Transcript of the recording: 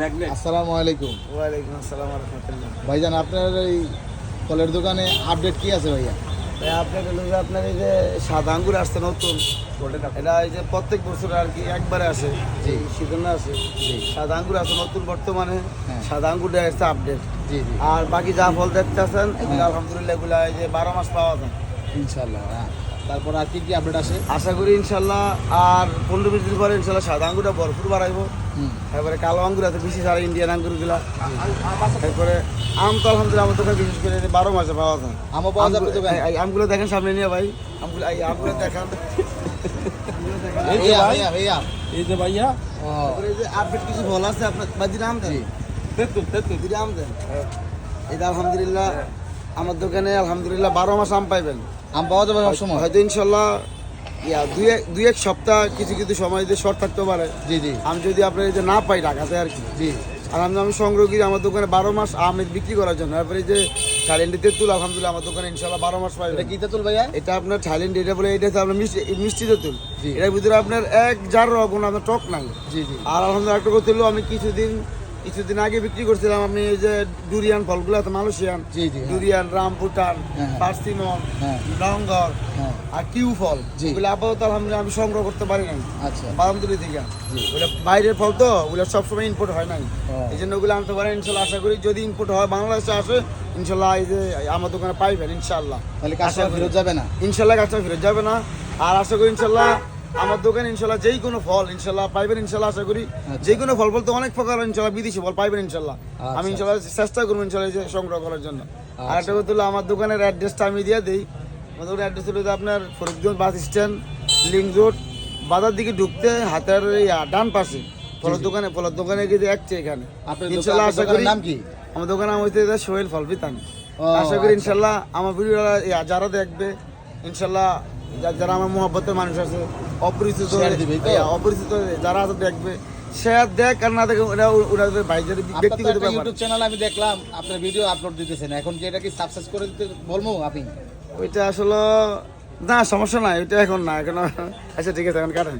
আসসালামু আলাইকুম। ওয়ালাইকুম আসসালাম রহমতুল্লাহ। ভাইজান আপনার এই ফলের দোকানে আপডেট কি আছে ভাইয়া? ভাই আপনার হলো যে আপনার এই যে সাদা আঙ্গুর আসছে নতুন এটা এই যে প্রত্যেক বছর আর কি একবারে আসে জি। সিজনে আসে। জি। সাদা আঙ্গুর আছে নতুন বর্তমানে হ্যাঁ। সাদা আঙ্গুর দেওয়া আসছে আপডেট জি জি। আর বাকি যা ফল দেখতেছেন এগুলো আলহামদুলিল্লাহ এগুলো এই যে বারো মাস পাওয়া যায়। ইনশাল্লাহ হ্যাঁ। তারপর আর কি কি আপডেট আসে আশা করি ইনশাল্লাহ আর পনেরো বিশ দিন পরে ইনশাল্লাহ সাদা আঙ্গুরটা ভরপুর বাড়াইবো। তারপরে কালো আঙ্গুর আছে বেশি সারা ইন্ডিয়ান আঙ্গুরগুলা। তারপরে আম তো আলহামদুলিল্লাহ আমার দোকানে বিশেষ করে বারো মাসে পাওয়া যায়। আমও পাওয়া যাবে আমগুলো- এই- এই আমগুলো দেখেন সামনে নিয়ে ভাই। আমগুলো এই আমগুলো দেখান। এই যে ভাইয়া ভাইয়া। এই যে ভাইয়া। এই যে আপডেট কিছু ফল আছে আপনার বাজির আম দেন। জি। তেতুল তেতুল। দিদি আম দেন। এটা আলহামদুলিল্লাহ আমার দোকানে আলহামদুলিল্লাহ বারো মাস আম পাইবেন। আম পাওয়া যাবে সবসময় হয়তো ইনশাল্লাহ ইয়া দুই এক দুই এক সপ্তাহ কিছু কিছু সময় যদি শর্ট থাকতে পারে। জি জি। আমি যদি আপনার এই যে না পাই ঢাকাতে আর কি। জি। আর আমি আমি সংগ্রহ করি আমার দোকানে বারো মাস আম বিক্রি করার জন্য। তারপরে এই যে থাইল্যান্ডে তেঁতুল আলহামদুলিল্লাহ আমার দোকানে ইনশাল্লাহ বারো মাস এটা পাইবেন কি তেতুল ভাইয়া? এটা আপনার থাইল্যান্ড এটা বলে এটা আপনার মিষ্টি মিষ্টি তেঁতুল। এটার ভিতরে আপনার এক জার কোনো আপনার টক নাই। জি জি। আর আলহামদুলিল্লাহ একটা হলো আমি কিছুদিন কিছুদিন আগে বিক্রি করছিলাম আমি এই যে ডুরিয়ান ফলগুলো আছে মালয়েশিয়ান। জি, জি, হ্যাঁ। ডুরিয়ান রামপুটান হ্যাঁ। পার্সিমন হ্যাঁ। ডঙ্গর হ্যাঁ। আর কিউ ফল। ওগুলো আপাতত আলহামদুলিল্লাহ আমি সংগ্রহ করতে পারি নাই। আচ্ছা। বাদামতুলি থেকে। ওগুলো বাইরের ফল তো ওগুলো সবসময় ইনপুট হয় নাই। এই জন্য ওগুলো আনতে পারেন ইনশাল্লাহ আশা করি। যদি ইনপুট হয় বাংলাদেশে আসে ইনশাল্লাহ এই যে আমার দোকানে পাইবেন ইনশাল্লাহ। তাহলে কাজটা ফেরত যাবে না? ইনশাল্লাহ গাছটা ফেরত যাবে না। আর আশা করি ইনশাল্লাহ আমার দোকানে ইনশাল্লাহ যেই কোনো ফল ইনশাল্লাহ পাইবেন ইনশাল্লাহ আশা করি। আচ্ছা। যে কোনো ফল বলতে অনেক প্রকার ইনশাল্লাহ বিদেশি ফল পাইবেন ইনশাল্লাহ। আচ্ছা, আমি ইনশাল্লাহ চেষ্টা করব ইনশাল্লাহ সংগ্রহ করার জন্য। আচ্ছা। আর একটা কথা হলো আমার দোকানের অ্যাড্রেসটা আমি দিয়ে দিই। আমার দোকানের অ্যাড্রেস হলো আপনার Faridganj bus stand link road বাজার দিকে ঢুকতে হাতের ডান পাশে। ফলের দোকানে ফলের দোকানে গিয়ে দেখছে এখানে। ইনশাল্লাহ আশা করি নাম কি? আমার দোকানের নাম হচ্ছে সোহেল ফল বিতান। আশা করি আচ্ছা। ইনশাল্লাহ আমার ভিডিও যারা দেখবে ইনশাল্লাহ যারা আমার মহব্বতের মানুষ আছে অপরিচিত? এই, অপরিচিত যারা আছে দেখবে। সে দেখ আর না দেখে ওরা ওনাদের ভাইদের আপনার তো ব্যক্তিগত ইউটিউব চ্যানেল আমি দেখলাম আপনার ভিডিও আপলোড দিতেছেন। এখন কি এটা কি সাবস্ক্রাইব করে দিতে বলব আপনি? ওইটা আসলে না সমস্যা নাই ওইটা এখন না এখন আচ্ছা ঠিক আছে এখন কাটেন।